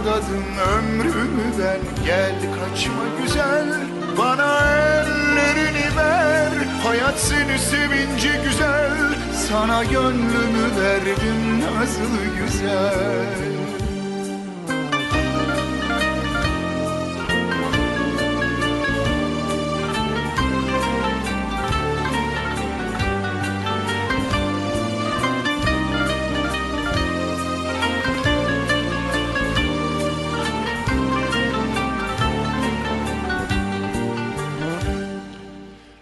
adadım ömrümü ben Gel kaçma güzel. Bana ellerini ver Hayat seni sevince güzel. Sana gönlümü verdim nazlı güzel